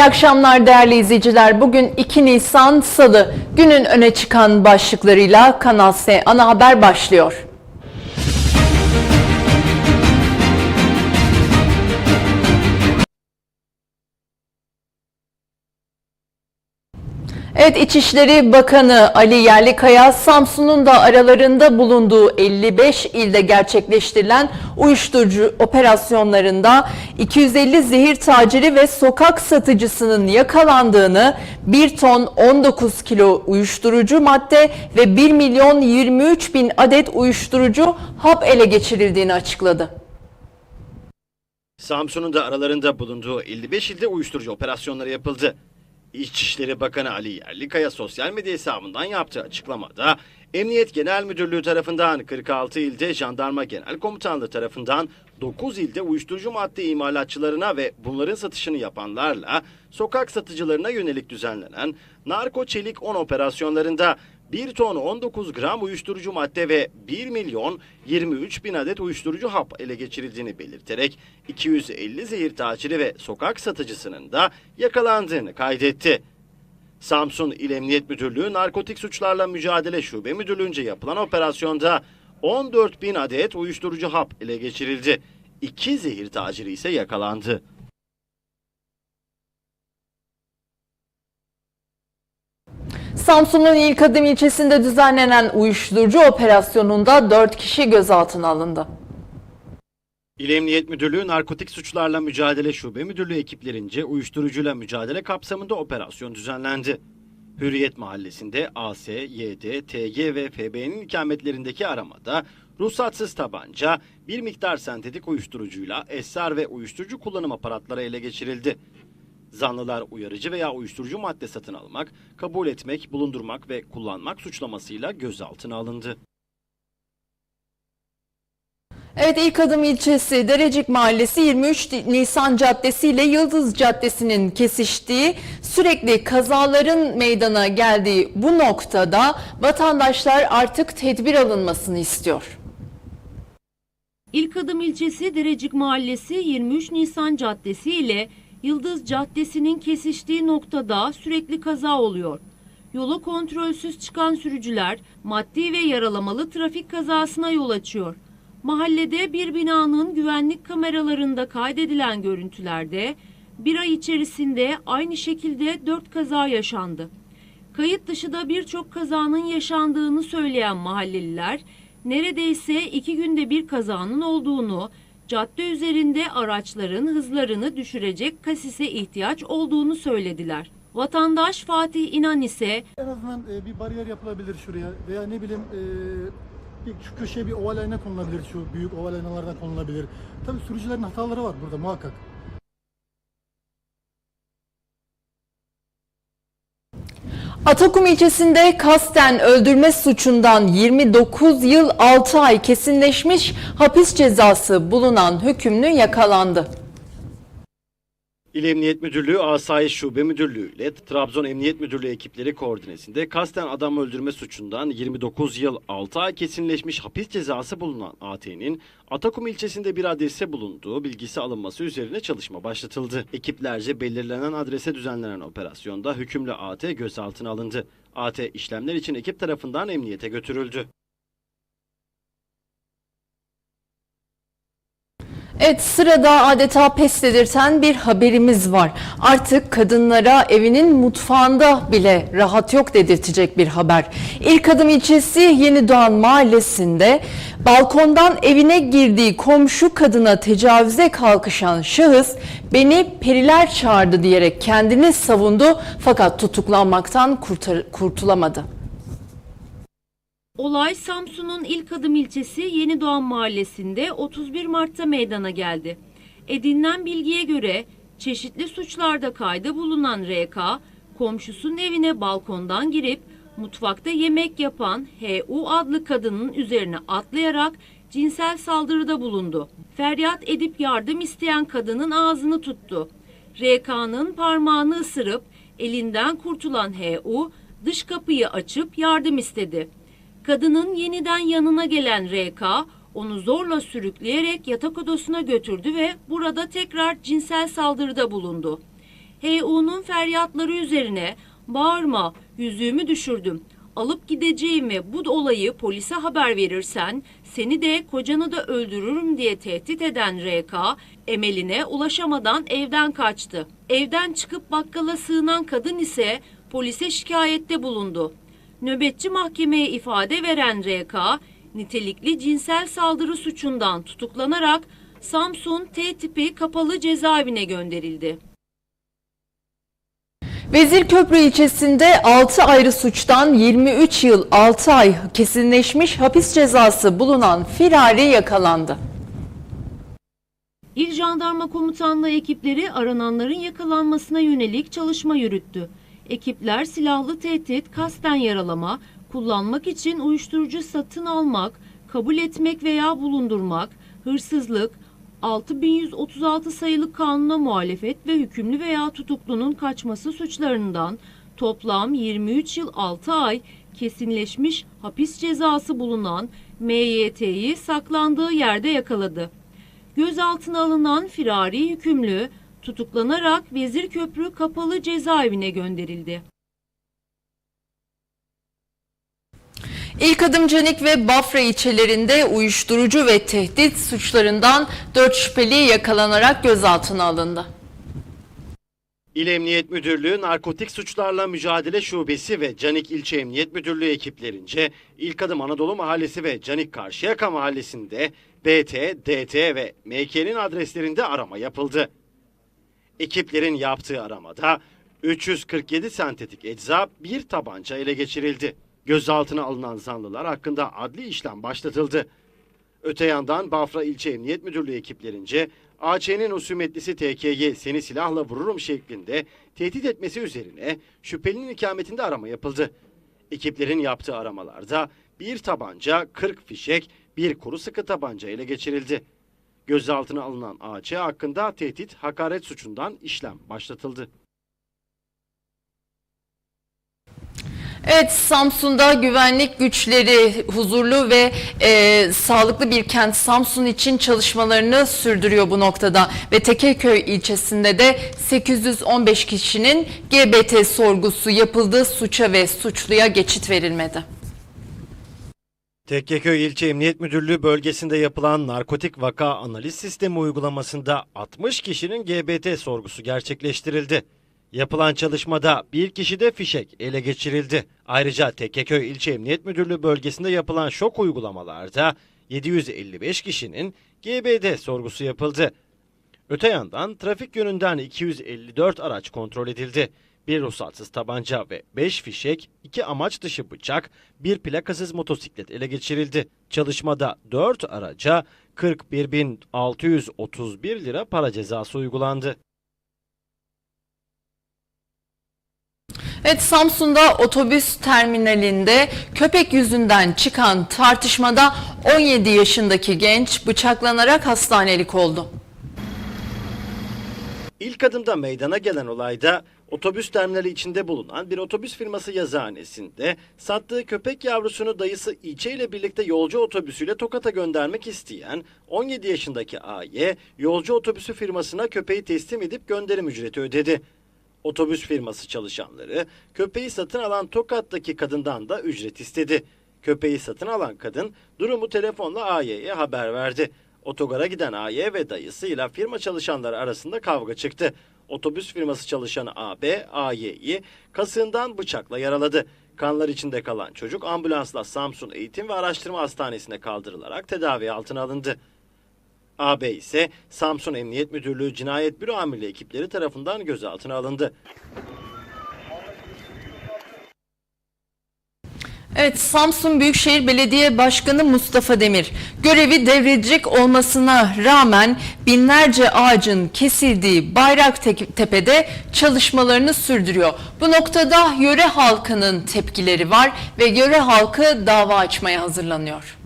İyi akşamlar değerli izleyiciler. Bugün 2 Nisan Salı. Günün öne çıkan başlıklarıyla Kanal S ana haber başlıyor. Evet İçişleri Bakanı Ali Yerlikaya, Samsun'un da aralarında bulunduğu 55 ilde gerçekleştirilen uyuşturucu operasyonlarında 250 zehir taciri ve sokak satıcısının yakalandığını, 1 ton 19 kilo uyuşturucu madde ve 1 milyon 23 bin adet uyuşturucu hap ele geçirildiğini açıkladı. Samsun'un da aralarında bulunduğu 55 ilde uyuşturucu operasyonları yapıldı. İçişleri Bakanı Ali Yerlikaya sosyal medya hesabından yaptığı açıklamada Emniyet Genel Müdürlüğü tarafından 46 ilde, Jandarma Genel Komutanlığı tarafından 9 ilde uyuşturucu madde imalatçılarına ve bunların satışını yapanlarla sokak satıcılarına yönelik düzenlenen Narko Çelik 10 operasyonlarında 1 ton 19 gram uyuşturucu madde ve 1 milyon 23 bin adet uyuşturucu hap ele geçirildiğini belirterek 250 zehir taciri ve sokak satıcısının da yakalandığını kaydetti. Samsun İl Emniyet Müdürlüğü Narkotik Suçlarla Mücadele Şube Müdürlüğü'nce yapılan operasyonda 14 bin adet uyuşturucu hap ele geçirildi. İki zehir taciri ise yakalandı. Samsun'un İlk Adım ilçesinde düzenlenen uyuşturucu operasyonunda 4 kişi gözaltına alındı. İl Emniyet Müdürlüğü Narkotik Suçlarla Mücadele Şube Müdürlüğü ekiplerince uyuşturucuyla mücadele kapsamında operasyon düzenlendi. Hürriyet Mahallesi'nde AS, YD, TG ve FB'nin ikametlerindeki aramada ruhsatsız tabanca, bir miktar sentetik uyuşturucuyla esrar ve uyuşturucu kullanım aparatları ele geçirildi. Zanlılar uyarıcı veya uyuşturucu madde satın almak, kabul etmek, bulundurmak ve kullanmak suçlamasıyla gözaltına alındı. Evet İlk Adım ilçesi Derecik Mahallesi 23 Nisan Caddesi ile Yıldız Caddesi'nin kesiştiği sürekli kazaların meydana geldiği bu noktada vatandaşlar artık tedbir alınmasını istiyor. İlk Adım ilçesi Derecik Mahallesi 23 Nisan Caddesi ile Yıldız Caddesi'nin kesiştiği noktada sürekli kaza oluyor. Yola kontrolsüz çıkan sürücüler maddi ve yaralamalı trafik kazasına yol açıyor. Mahallede bir binanın güvenlik kameralarında kaydedilen görüntülerde bir ay içerisinde aynı şekilde 4 kaza yaşandı. Kayıt dışı da birçok kazanın yaşandığını söyleyen mahalleliler, neredeyse iki günde bir kazanın olduğunu, cadde üzerinde araçların hızlarını düşürecek kasise ihtiyaç olduğunu söylediler. Vatandaş Fatih İnan ise En azından e, bir bariyer yapılabilir şuraya veya ne bileyim e, bir, şu köşeye bir oval ayna konulabilir şu büyük oval aynalardan konulabilir. Tabii sürücülerin hataları var burada muhakkak. Atakum ilçesinde kasten öldürme suçundan 29 yıl 6 ay kesinleşmiş hapis cezası bulunan hükümlü yakalandı. İl Emniyet Müdürlüğü Asayiş Şube Müdürlüğü ile Trabzon Emniyet Müdürlüğü ekipleri koordinesinde kasten adam öldürme suçundan 29 yıl 6 ay kesinleşmiş hapis cezası bulunan AT'nin Atakum ilçesinde bir adrese bulunduğu bilgisi alınması üzerine çalışma başlatıldı. Ekiplerce belirlenen adrese düzenlenen operasyonda hükümlü AT gözaltına alındı. AT işlemler için ekip tarafından emniyete götürüldü. Evet sırada adeta pes dedirten bir haberimiz var. Artık kadınlara evinin mutfağında bile rahat yok dedirtecek bir haber. İlk adım ilçesi Yeni Doğan mahallesinde balkondan evine girdiği komşu kadına tecavüze kalkışan şahıs beni periler çağırdı diyerek kendini savundu fakat tutuklanmaktan kurtulamadı. Olay Samsun'un ilk adım ilçesi Yeni Doğan Mahallesi'nde 31 Mart'ta meydana geldi. Edinilen bilgiye göre çeşitli suçlarda kayda bulunan RK, komşusunun evine balkondan girip mutfakta yemek yapan HU adlı kadının üzerine atlayarak cinsel saldırıda bulundu. Feryat edip yardım isteyen kadının ağzını tuttu. RK'nın parmağını ısırıp elinden kurtulan HU dış kapıyı açıp yardım istedi. Kadının yeniden yanına gelen RK onu zorla sürükleyerek yatak odasına götürdü ve burada tekrar cinsel saldırıda bulundu. HU'nun feryatları üzerine bağırma yüzüğümü düşürdüm. Alıp gideceğim ve bu olayı polise haber verirsen seni de kocanı da öldürürüm diye tehdit eden RK emeline ulaşamadan evden kaçtı. Evden çıkıp bakkala sığınan kadın ise polise şikayette bulundu. Nöbetçi mahkemeye ifade veren RK, nitelikli cinsel saldırı suçundan tutuklanarak Samsun T tipi kapalı cezaevine gönderildi. Vezirköprü ilçesinde 6 ayrı suçtan 23 yıl 6 ay kesinleşmiş hapis cezası bulunan firari yakalandı. İl Jandarma Komutanlığı ekipleri arananların yakalanmasına yönelik çalışma yürüttü. Ekipler silahlı tehdit, kasten yaralama, kullanmak için uyuşturucu satın almak, kabul etmek veya bulundurmak, hırsızlık, 6136 sayılı kanuna muhalefet ve hükümlü veya tutuklunun kaçması suçlarından toplam 23 yıl 6 ay kesinleşmiş hapis cezası bulunan MYT'yi saklandığı yerde yakaladı. Gözaltına alınan firari hükümlü tutuklanarak Vezirköprü Kapalı Cezaevine gönderildi. İlk adım Canik ve Bafra ilçelerinde uyuşturucu ve tehdit suçlarından 4 şüpheli yakalanarak gözaltına alındı. İl Emniyet Müdürlüğü Narkotik Suçlarla Mücadele Şubesi ve Canik İlçe Emniyet Müdürlüğü ekiplerince İlk Adım Anadolu Mahallesi ve Canik Karşıyaka Mahallesi'nde BT, DT ve MK'nin adreslerinde arama yapıldı. Ekiplerin yaptığı aramada 347 sentetik ecza bir tabanca ele geçirildi. Gözaltına alınan zanlılar hakkında adli işlem başlatıldı. Öte yandan Bafra İlçe Emniyet Müdürlüğü ekiplerince AÇ'nin husumetlisi TK'yi seni silahla vururum şeklinde tehdit etmesi üzerine şüphelinin ikametinde arama yapıldı. Ekiplerin yaptığı aramalarda bir tabanca, 40 fişek, bir kuru sıkı tabanca ele geçirildi. Gözaltına alınan AC hakkında tehdit, hakaret suçundan işlem başlatıldı. Evet Samsun'da güvenlik güçleri huzurlu ve e, sağlıklı bir kent Samsun için çalışmalarını sürdürüyor bu noktada. Ve Tekeköy ilçesinde de 815 kişinin GBT sorgusu yapıldığı suça ve suçluya geçit verilmedi. Tekkeköy İlçe Emniyet Müdürlüğü bölgesinde yapılan narkotik vaka analiz sistemi uygulamasında 60 kişinin GBT sorgusu gerçekleştirildi. Yapılan çalışmada bir kişi de fişek ele geçirildi. Ayrıca Tekkeköy İlçe Emniyet Müdürlüğü bölgesinde yapılan şok uygulamalarda 755 kişinin GBT sorgusu yapıldı. Öte yandan trafik yönünden 254 araç kontrol edildi. Bir ruhsatsız tabanca ve 5 fişek, 2 amaç dışı bıçak, bir plakasız motosiklet ele geçirildi. Çalışmada 4 araca 41.631 lira para cezası uygulandı. Evet Samsun'da otobüs terminalinde köpek yüzünden çıkan tartışmada 17 yaşındaki genç bıçaklanarak hastanelik oldu. İlk adımda meydana gelen olayda otobüs terminali içinde bulunan bir otobüs firması yazıhanesinde sattığı köpek yavrusunu dayısı İlçe ile birlikte yolcu otobüsüyle Tokat'a göndermek isteyen 17 yaşındaki AY yolcu otobüsü firmasına köpeği teslim edip gönderim ücreti ödedi. Otobüs firması çalışanları köpeği satın alan Tokat'taki kadından da ücret istedi. Köpeği satın alan kadın durumu telefonla AY'ye haber verdi. Otogara giden AY ve dayısıyla firma çalışanları arasında kavga çıktı. Otobüs firması çalışanı AB, AY'yi kasığından bıçakla yaraladı. Kanlar içinde kalan çocuk ambulansla Samsun Eğitim ve Araştırma Hastanesi'ne kaldırılarak tedavi altına alındı. AB ise Samsun Emniyet Müdürlüğü Cinayet Büro Amirliği ekipleri tarafından gözaltına alındı. Evet Samsun Büyükşehir Belediye Başkanı Mustafa Demir görevi devredecek olmasına rağmen binlerce ağacın kesildiği Bayraktepe'de çalışmalarını sürdürüyor. Bu noktada yöre halkının tepkileri var ve yöre halkı dava açmaya hazırlanıyor.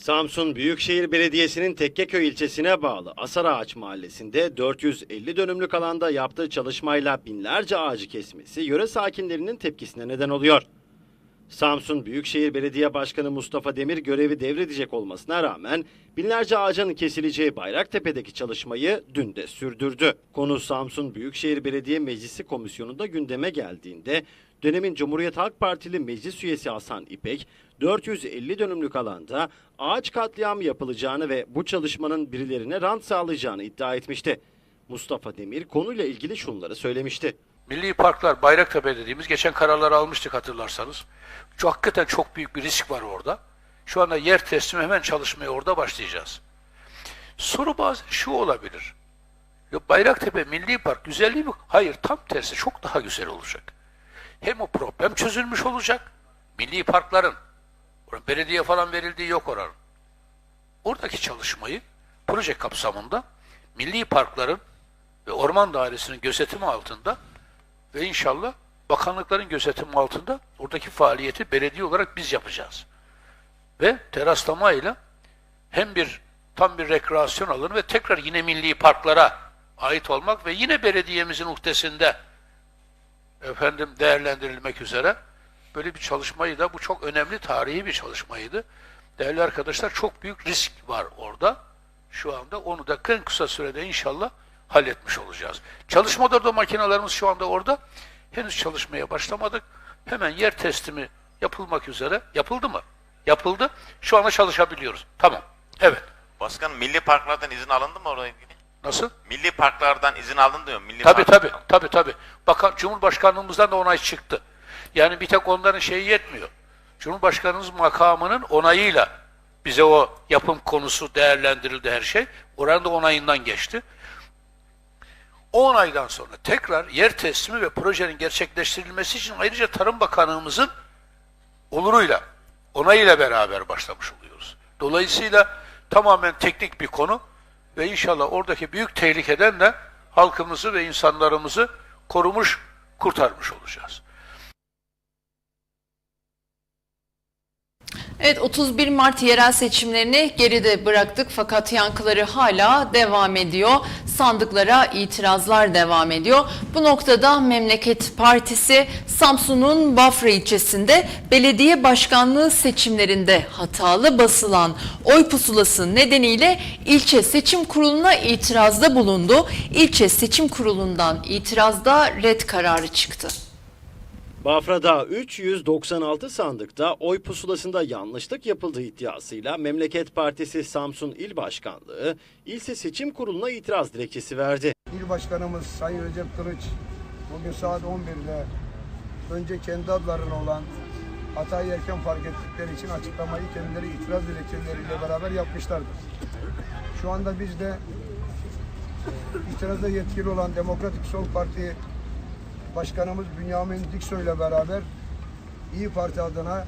Samsun Büyükşehir Belediyesi'nin Tekkeköy ilçesine bağlı Asarağaç mahallesinde 450 dönümlük alanda yaptığı çalışmayla binlerce ağacı kesmesi yöre sakinlerinin tepkisine neden oluyor. Samsun Büyükşehir Belediye Başkanı Mustafa Demir görevi devredecek olmasına rağmen binlerce ağacın kesileceği Bayraktepe'deki çalışmayı dün de sürdürdü. Konu Samsun Büyükşehir Belediye Meclisi Komisyonu'nda gündeme geldiğinde dönemin Cumhuriyet Halk Partili meclis üyesi Hasan İpek 450 dönümlük alanda ağaç katliamı yapılacağını ve bu çalışmanın birilerine rant sağlayacağını iddia etmişti. Mustafa Demir konuyla ilgili şunları söylemişti. Milli parklar, Bayraktepe dediğimiz geçen kararları almıştık hatırlarsanız. Çok, hakikaten çok büyük bir risk var orada. Şu anda yer teslimi hemen çalışmaya orada başlayacağız. Soru bazen şu olabilir. Ya Bayraktepe Milli Park güzelliği mi? Hayır tam tersi çok daha güzel olacak. Hem o problem çözülmüş olacak. Milli parkların belediye falan verildiği yok oranın. Oradaki çalışmayı proje kapsamında milli parkların ve orman dairesinin gözetimi altında ve inşallah bakanlıkların gözetimi altında oradaki faaliyeti belediye olarak biz yapacağız. Ve teraslamayla hem bir tam bir rekreasyon alanı ve tekrar yine milli parklara ait olmak ve yine belediyemizin uhdesinde efendim değerlendirilmek üzere böyle bir çalışmayı da bu çok önemli tarihi bir çalışmaydı. Değerli arkadaşlar çok büyük risk var orada. Şu anda onu da en kısa sürede inşallah halletmiş olacağız. Çalışma odada makinelerimiz şu anda orada. Henüz çalışmaya başlamadık. Hemen yer teslimi yapılmak üzere. Yapıldı mı? Yapıldı. Şu anda çalışabiliyoruz. Tamam. Evet. Başkan milli parklardan izin alındı mı oraya ilgili? Nasıl? Milli parklardan izin alın diyor. Milli Tabii tabii. Tabii tabii. Bakan Cumhurbaşkanlığımızdan da onay çıktı. Yani bir tek onların şeyi yetmiyor. Cumhurbaşkanımız makamının onayıyla bize o yapım konusu değerlendirildi her şey. Oranın da onayından geçti. O onaydan sonra tekrar yer teslimi ve projenin gerçekleştirilmesi için ayrıca Tarım Bakanlığımızın oluruyla, onayıyla beraber başlamış oluyoruz. Dolayısıyla tamamen teknik bir konu ve inşallah oradaki büyük tehlikeden de halkımızı ve insanlarımızı korumuş, kurtarmış olacağız. Evet 31 Mart yerel seçimlerini geride bıraktık fakat yankıları hala devam ediyor. Sandıklara itirazlar devam ediyor. Bu noktada Memleket Partisi Samsun'un Bafra ilçesinde belediye başkanlığı seçimlerinde hatalı basılan oy pusulası nedeniyle ilçe seçim kuruluna itirazda bulundu. İlçe seçim kurulundan itirazda red kararı çıktı. Bafra'da 396 sandıkta oy pusulasında yanlışlık yapıldığı iddiasıyla Memleket Partisi Samsun İl Başkanlığı İlse Seçim Kurulu'na itiraz dilekçesi verdi. İl Başkanımız Sayın Recep Kılıç bugün saat 11'de önce kendi adlarına olan hatayı erken fark ettikleri için açıklamayı kendileri itiraz dilekçeleriyle beraber yapmışlardır. Şu anda biz de itiraza yetkili olan Demokratik Sol Parti Başkanımız Bünyamin Diksoy ile beraber İyi Parti adına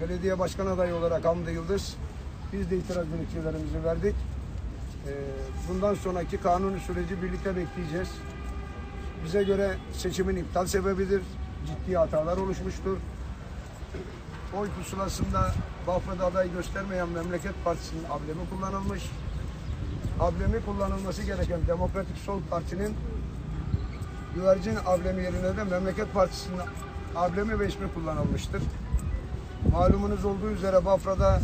belediye başkan adayı olarak Hamdi Yıldız biz de itiraz dilekçelerimizi verdik. Ee, Bundan sonraki kanuni süreci birlikte bekleyeceğiz. Bize göre seçimin iptal sebebidir. Ciddi hatalar oluşmuştur. Oy pusulasında Bafra'da aday göstermeyen Memleket Partisi'nin ablemi kullanılmış. Ablemi kullanılması gereken Demokratik Sol Parti'nin güvercin ablemi yerine de Memleket Partisi'nin ablemi ve ismi kullanılmıştır. Malumunuz olduğu üzere Bafra'da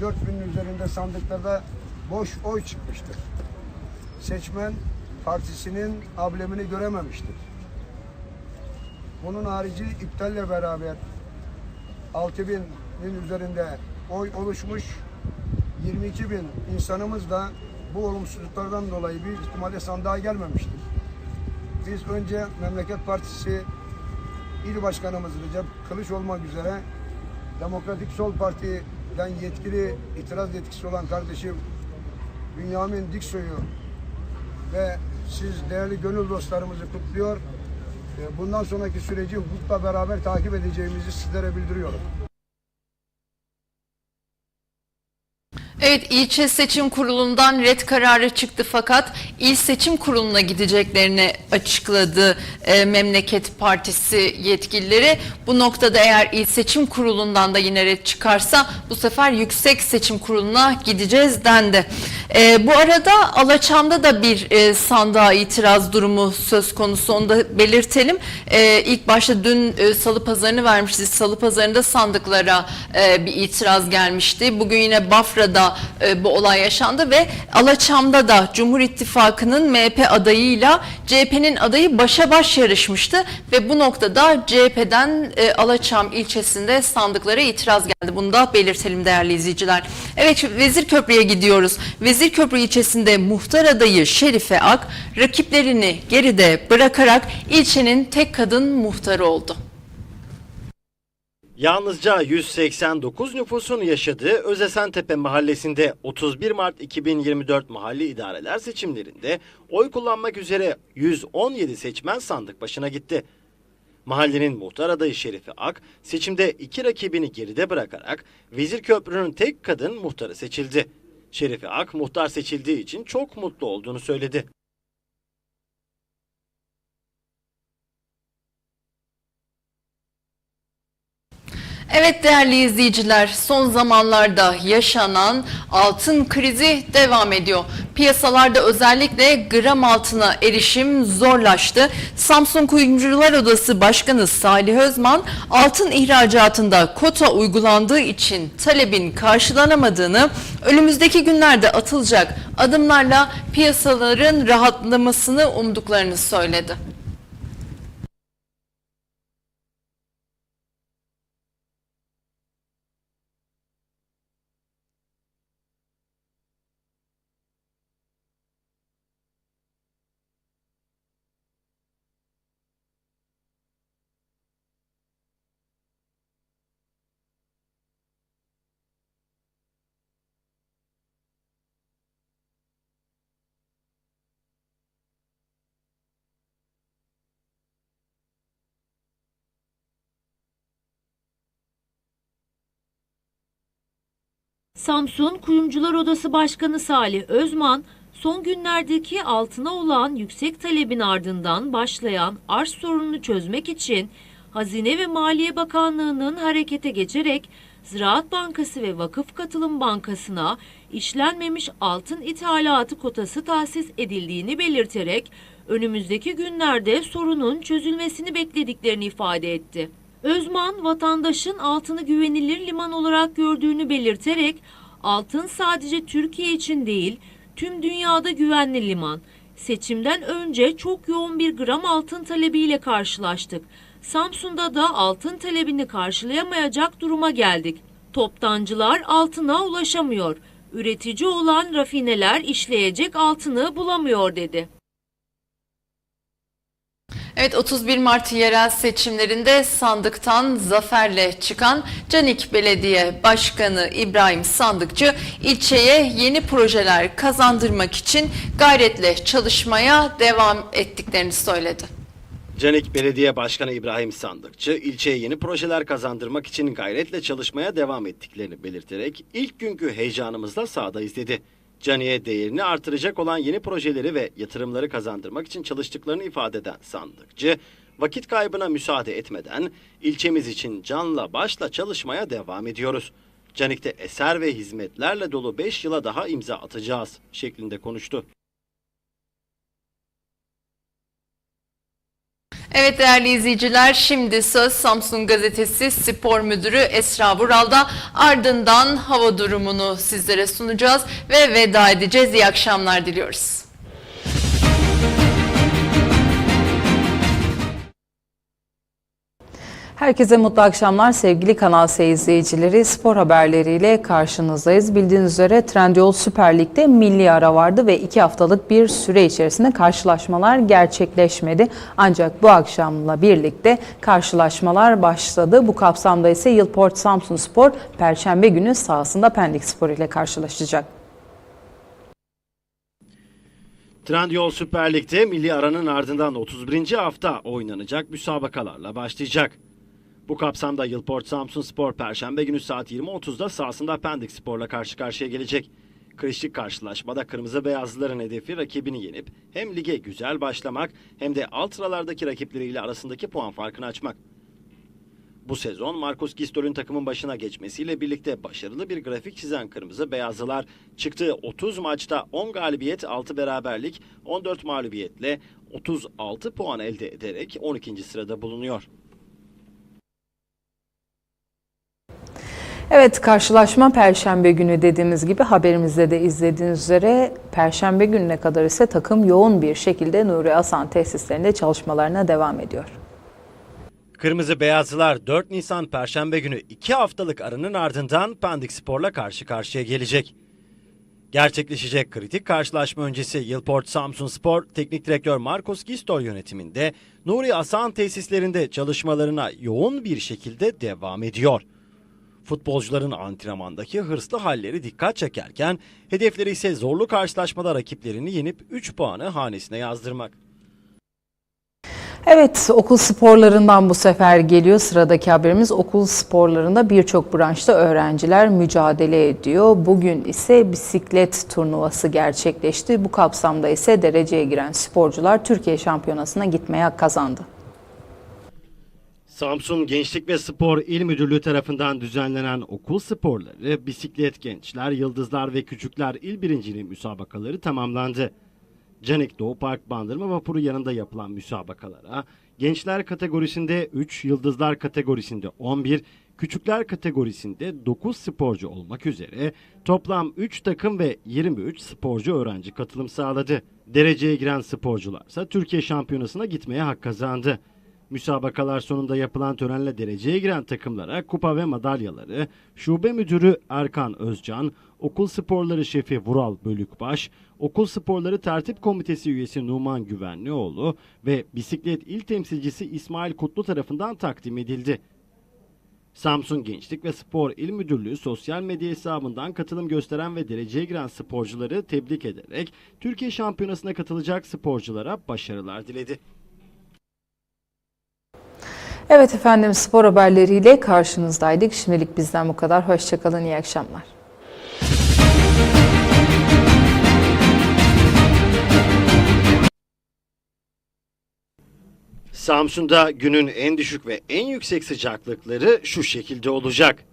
4000'in üzerinde sandıklarda boş oy çıkmıştır. Seçmen partisinin ablemini görememiştir. Bunun harici iptalle beraber 6000'in üzerinde oy oluşmuş. 22 bin insanımız da bu olumsuzluklardan dolayı büyük ihtimalle sandığa gelmemiştir. Biz önce Memleket Partisi İl Başkanımız Recep Kılıç olmak üzere Demokratik Sol Parti'den yetkili itiraz yetkisi olan kardeşim Bünyamin Diksoy'u ve siz değerli gönül dostlarımızı kutluyor. Ee, Bundan sonraki süreci hukukla beraber takip edeceğimizi sizlere bildiriyorum. Evet ilçe seçim kurulundan red kararı çıktı fakat il seçim kuruluna gideceklerini açıkladı e, Memleket Partisi yetkilileri. Bu noktada eğer il seçim kurulundan da yine red çıkarsa bu sefer yüksek seçim kuruluna gideceğiz dendi. Ee, bu arada Alaçam'da da bir e, sandığa itiraz durumu söz konusu onu da belirtelim. Ee, ilk başta dün e, salı pazarını vermiştik. Salı pazarında sandıklara e, bir itiraz gelmişti. Bugün yine Bafra'da e, bu olay yaşandı ve Alaçam'da da Cumhur İttifakı'nın MHP adayıyla CHP'nin adayı başa baş yarışmıştı ve bu noktada CHP'den e, Alaçam ilçesinde sandıklara itiraz geldi. Bunu da belirtelim değerli izleyiciler. Evet Vezirköprü'ye gidiyoruz. Vezirköprü ilçesinde muhtar adayı Şerife Ak rakiplerini geride bırakarak ilçenin tek kadın muhtarı oldu. Yalnızca 189 nüfusun yaşadığı Özesentepe mahallesinde 31 Mart 2024 mahalli idareler seçimlerinde oy kullanmak üzere 117 seçmen sandık başına gitti. Mahallenin muhtar adayı Şerife Ak seçimde iki rakibini geride bırakarak Vezirköprü'nün tek kadın muhtarı seçildi. Şerife Ak muhtar seçildiği için çok mutlu olduğunu söyledi. Evet değerli izleyiciler son zamanlarda yaşanan altın krizi devam ediyor. Piyasalarda özellikle gram altına erişim zorlaştı. Samsun Kuyumcular Odası Başkanı Salih Özman altın ihracatında kota uygulandığı için talebin karşılanamadığını önümüzdeki günlerde atılacak adımlarla piyasaların rahatlamasını umduklarını söyledi. Samsun Kuyumcular Odası Başkanı Salih Özman, son günlerdeki altına olan yüksek talebin ardından başlayan arz sorununu çözmek için Hazine ve Maliye Bakanlığı'nın harekete geçerek Ziraat Bankası ve Vakıf Katılım Bankası'na işlenmemiş altın ithalatı kotası tahsis edildiğini belirterek önümüzdeki günlerde sorunun çözülmesini beklediklerini ifade etti. Özman vatandaşın altını güvenilir liman olarak gördüğünü belirterek altın sadece Türkiye için değil tüm dünyada güvenli liman. Seçimden önce çok yoğun bir gram altın talebiyle karşılaştık. Samsun'da da altın talebini karşılayamayacak duruma geldik. Toptancılar altına ulaşamıyor. Üretici olan rafineler işleyecek altını bulamıyor dedi. Evet 31 Mart yerel seçimlerinde sandıktan zaferle çıkan Canik Belediye Başkanı İbrahim Sandıkçı ilçeye yeni projeler kazandırmak için gayretle çalışmaya devam ettiklerini söyledi. Canik Belediye Başkanı İbrahim Sandıkçı, ilçeye yeni projeler kazandırmak için gayretle çalışmaya devam ettiklerini belirterek ilk günkü heyecanımızla sahadayız dedi. Canik'e değerini artıracak olan yeni projeleri ve yatırımları kazandırmak için çalıştıklarını ifade eden Sandıkçı, vakit kaybına müsaade etmeden ilçemiz için canla başla çalışmaya devam ediyoruz. Canik'te eser ve hizmetlerle dolu 5 yıla daha imza atacağız şeklinde konuştu. Evet değerli izleyiciler şimdi söz Samsun Gazetesi Spor Müdürü Esra Vural'da ardından hava durumunu sizlere sunacağız ve veda edeceğiz. İyi akşamlar diliyoruz. Herkese mutlu akşamlar sevgili Kanal S izleyicileri. Spor haberleriyle karşınızdayız. Bildiğiniz üzere Trendyol Süper Lig'de milli ara vardı ve iki haftalık bir süre içerisinde karşılaşmalar gerçekleşmedi. Ancak bu akşamla birlikte karşılaşmalar başladı. Bu kapsamda ise Yılport Samsun Spor Perşembe günü sahasında Pendik Spor ile karşılaşacak. Trendyol Süper Lig'de milli aranın ardından 31. hafta oynanacak müsabakalarla başlayacak. Bu kapsamda Yılport Samsun Spor Perşembe günü saat 20.30'da sahasında Pendik Spor'la karşı karşıya gelecek. Kışlık karşılaşmada Kırmızı Beyazlıların hedefi rakibini yenip hem lige güzel başlamak hem de alt sıralardaki rakipleriyle arasındaki puan farkını açmak. Bu sezon Marcos Gistol'ün takımın başına geçmesiyle birlikte başarılı bir grafik çizen Kırmızı Beyazlılar çıktığı 30 maçta 10 galibiyet, 6 beraberlik, 14 mağlubiyetle 36 puan elde ederek 12. sırada bulunuyor. Evet karşılaşma Perşembe günü dediğimiz gibi haberimizde de izlediğiniz üzere Perşembe gününe kadar ise takım yoğun bir şekilde Nuri Asan tesislerinde çalışmalarına devam ediyor. Kırmızı Beyazlılar 4 Nisan Perşembe günü 2 haftalık aranın ardından Pendik Spor'la karşı karşıya gelecek. Gerçekleşecek kritik karşılaşma öncesi Yılport Samsun Spor Teknik Direktör Marcos Gistol yönetiminde Nuri Asan tesislerinde çalışmalarına yoğun bir şekilde devam ediyor. Futbolcuların antrenmandaki hırslı halleri dikkat çekerken hedefleri ise zorlu karşılaşmada rakiplerini yenip 3 puanı hanesine yazdırmak. Evet okul sporlarından bu sefer geliyor sıradaki haberimiz okul sporlarında birçok branşta öğrenciler mücadele ediyor. Bugün ise bisiklet turnuvası gerçekleşti. Bu kapsamda ise dereceye giren sporcular Türkiye şampiyonasına gitmeye kazandı. Samsun Gençlik ve Spor İl Müdürlüğü tarafından düzenlenen okul sporları, bisiklet gençler, yıldızlar ve küçükler il birinciliği müsabakaları tamamlandı. Canik Doğu Park Bandırma Vapuru yanında yapılan müsabakalara gençler kategorisinde 3, yıldızlar kategorisinde 11, küçükler kategorisinde 9 sporcu olmak üzere toplam 3 takım ve 23 sporcu öğrenci katılım sağladı. Dereceye giren sporcular ise Türkiye Şampiyonası'na gitmeye hak kazandı. Müsabakalar sonunda yapılan törenle dereceye giren takımlara kupa ve madalyaları Şube Müdürü Erkan Özcan, Okul Sporları Şefi Vural Bölükbaş, Okul Sporları Tertip Komitesi üyesi Numan Güvenlioğlu ve Bisiklet İl Temsilcisi İsmail Kutlu tarafından takdim edildi. Samsun Gençlik ve Spor İl Müdürlüğü sosyal medya hesabından katılım gösteren ve dereceye giren sporcuları tebrik ederek Türkiye Şampiyonası'na katılacak sporculara başarılar diledi. Evet efendim spor haberleriyle karşınızdaydık. Şimdilik bizden bu kadar. Hoşçakalın, iyi akşamlar. Samsun'da günün en düşük ve en yüksek sıcaklıkları şu şekilde olacak.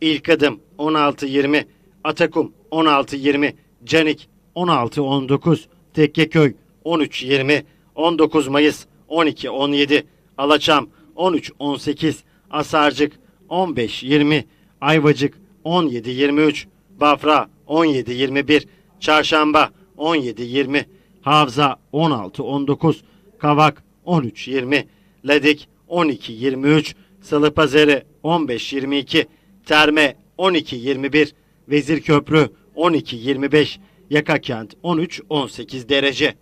İlk adım 16-20, Atakum 16-20, Canik 16-19, Tekkeköy 13-20, 19 Mayıs 12-17, Alaçam 13-18, Asarcık 15-20, Ayvacık 17-23, Bafra 17-21, Çarşamba 17-20, Havza 16-19, Kavak 13-20, Ledik 12-23, Salıpazarı 15-22, Terme 12-21, Vezirköprü 12-25, Yakakent 13-18 derece.